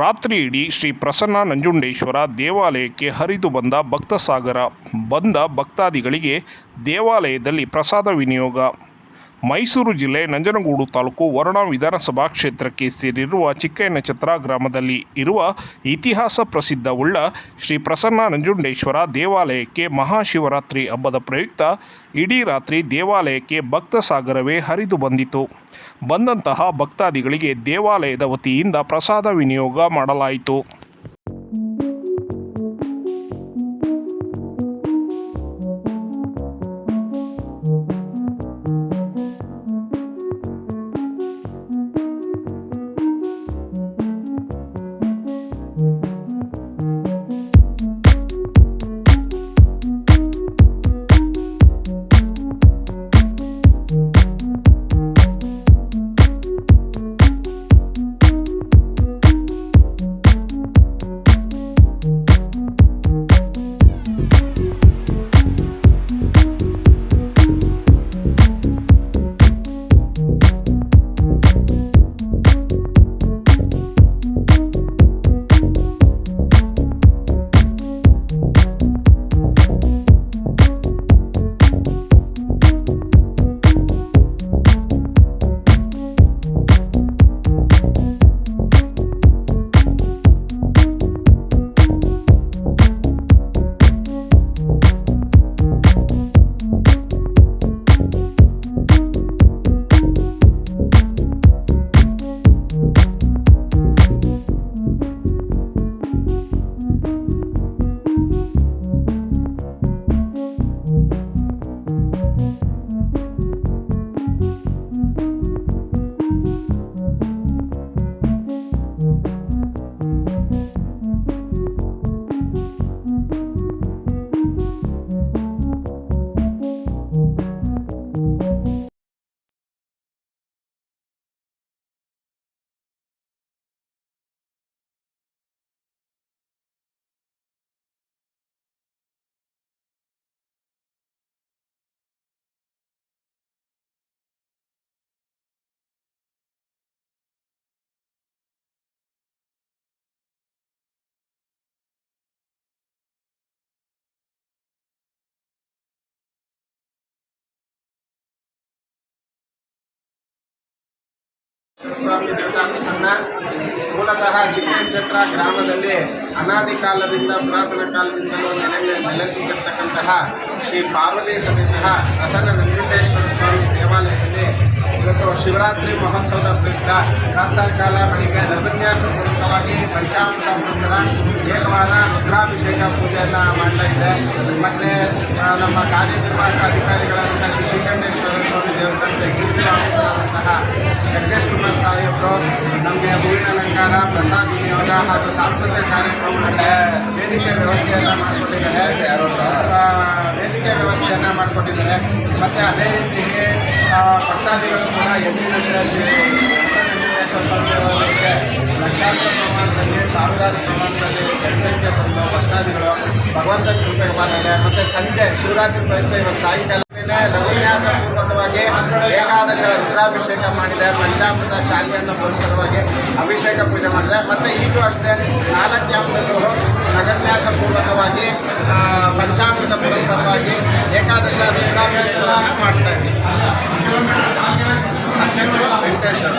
ರಾತ್ರಿ ಇಡೀ ಶ್ರೀ ಪ್ರಸನ್ನ ನಂಜುಂಡೇಶ್ವರ ದೇವಾಲಯಕ್ಕೆ ಹರಿದು ಬಂದ ಭಕ್ತಸಾಗರ ಬಂದ ಭಕ್ತಾದಿಗಳಿಗೆ ದೇವಾಲಯದಲ್ಲಿ ಪ್ರಸಾದ ವಿನಿಯೋಗ. ಮೈಸೂರು ಜಿಲ್ಲೆ ನಂಜನಗೂಡು ತಾಲೂಕು ವರುಣ ವಿಧಾನಸಭಾ ಕ್ಷೇತ್ರಕ್ಕೆ ಸೇರಿರುವ ಚಿಕ್ಕಯ್ಯನಛತ್ರ ಗ್ರಾಮದಲ್ಲಿ ಇರುವ ಇತಿಹಾಸ ಪ್ರಸಿದ್ಧವುಳ್ಳ ಶ್ರೀ ಪ್ರಸನ್ನ ನಂಜುಂಡೇಶ್ವರ ದೇವಾಲಯಕ್ಕೆ ಮಹಾಶಿವರಾತ್ರಿ ಹಬ್ಬದ ಪ್ರಯುಕ್ತ ಇಡೀ ರಾತ್ರಿ ದೇವಾಲಯಕ್ಕೆ ಭಕ್ತ ಸಾಗರವೇ ಹರಿದು ಬಂದಿತು. ಬಂದಂತಹ ಭಕ್ತಾದಿಗಳಿಗೆ ದೇವಾಲಯದ ವತಿಯಿಂದ ಪ್ರಸಾದ ವಿನಿಯೋಗ ಮಾಡಲಾಯಿತು. ಸ್ವಾಮಿ ಮೂಲತಃ ಚಿಕ್ಕಚಕ್ರ ಗ್ರಾಮದಲ್ಲಿ ಅನಾದಿ ಕಾಲದಿಂದ ಪುರಾತನ ಕಾಲದಿಂದಲೂ ನೆಲೆ ನೆಲೆಸಿರ್ತಕ್ಕಂತಹ ಶ್ರೀ ಪಾರ್ವತಿ ಸಮೇತ ಪ್ರಸನ್ನ ವೆಂಕಟೇಶ್ವರ ಸ್ವಾಮಿ ದೇವಾಲಯದಲ್ಲಿ ಇವತ್ತು ಶಿವರಾತ್ರಿ ಮಹೋತ್ಸವದ ಪ್ರಯುಕ್ತ ಪ್ರಾತಃಕಾಲ ಬೆಳಿಗ್ಗೆ ನವನ್ಯಾಸ ಪೂರ್ವಕವಾಗಿ ಪಂಚಾಮೃತ ನಂತರ ಏಕವಾರ ರುದ್ರಾಭಿಷೇಕ ಪೂಜೆಯನ್ನು ಮಾಡಲಾಗಿದೆ ಮತ್ತು ನಮ್ಮ ಕಾರ್ಯನಿರ್ವಾಹಕ ಅಧಿಕಾರಿಗಳಾದಂಥ ಶ್ರೀ ನಮಗೆ ಹೂವಿನ ಅಲಂಕಾರ, ಪ್ರಸಾದ ವಿನಿಯೋಗ ಹಾಗೂ ಸಾಂಸ್ಕೃತಿಕ ಕಾರ್ಯಕ್ರಮಗಳ ವೇದಿಕೆ ವ್ಯವಸ್ಥೆಯನ್ನು ಮಾಡಿಕೊಟ್ಟಿದ್ದಾರೆ. ವೇದಿಕೆ ವ್ಯವಸ್ಥೆಯನ್ನು ಮಾಡಿಕೊಟ್ಟಿದ್ದಾರೆ. ಮತ್ತು ಅದೇ ರೀತಿಗೆ ಭಕ್ತಾದಿಗಳು ಕೂಡ ಎದುರಿನಂತೆ ಶ್ರೀ ವೆಂಕಟೇಶ್ವರ ಸ್ವಾಮಿ ದೇವಾಲಯಕ್ಕೆ ಲಕ್ಷಾಂತರ ಪ್ರಮಾಣದಲ್ಲಿ, ಸಾವಿರಾರು ಪ್ರಮಾಣದಲ್ಲಿ ಜನಸಂಖ್ಯೆ ಬಂದು ಭಕ್ತಾದಿಗಳು ಭಗವಂತ ಕೃಪೆಗೆ ಮಾಡಿದ್ದಾರೆ ಮತ್ತು ಸಂಜೆ ಶಿವರಾತ್ರಿ ಪ್ರಯುಕ್ತ ಇವತ್ತು ಸಾಯಂಕಾಲ ಲಘುನ್ಯಾಸ ಪೂರ್ವಕವಾಗಿ ಏಕಾದಶ ರುದ್ರಾಭಿಷೇಕ ಮಾಡಿದೆ, ಪಂಚಾಮೃತ ಶಾಲೆಯನ್ನು ಪೂರ್ವಕವಾಗಿ ಅಭಿಷೇಕ ಪೂಜೆ ಮಾಡಿದೆ. ಮತ್ತು ಈಗೂ ಅಷ್ಟೇ ನಾಲ್ಕು ಯಾಮದಲ್ಲೂ ನಗನ್ಯಾಸ ಪೂರ್ವಕವಾಗಿ ಪಂಚಾಮೃತ ಪುರಸ್ಕಾರವಾಗಿ ಏಕಾದಶ ರುದ್ರಾಭಿಷೇಕವನ್ನು ಮಾಡ್ತಾ ಇದ್ದೀವಿ. ವೆಂಕಟೇಶ್ವರ.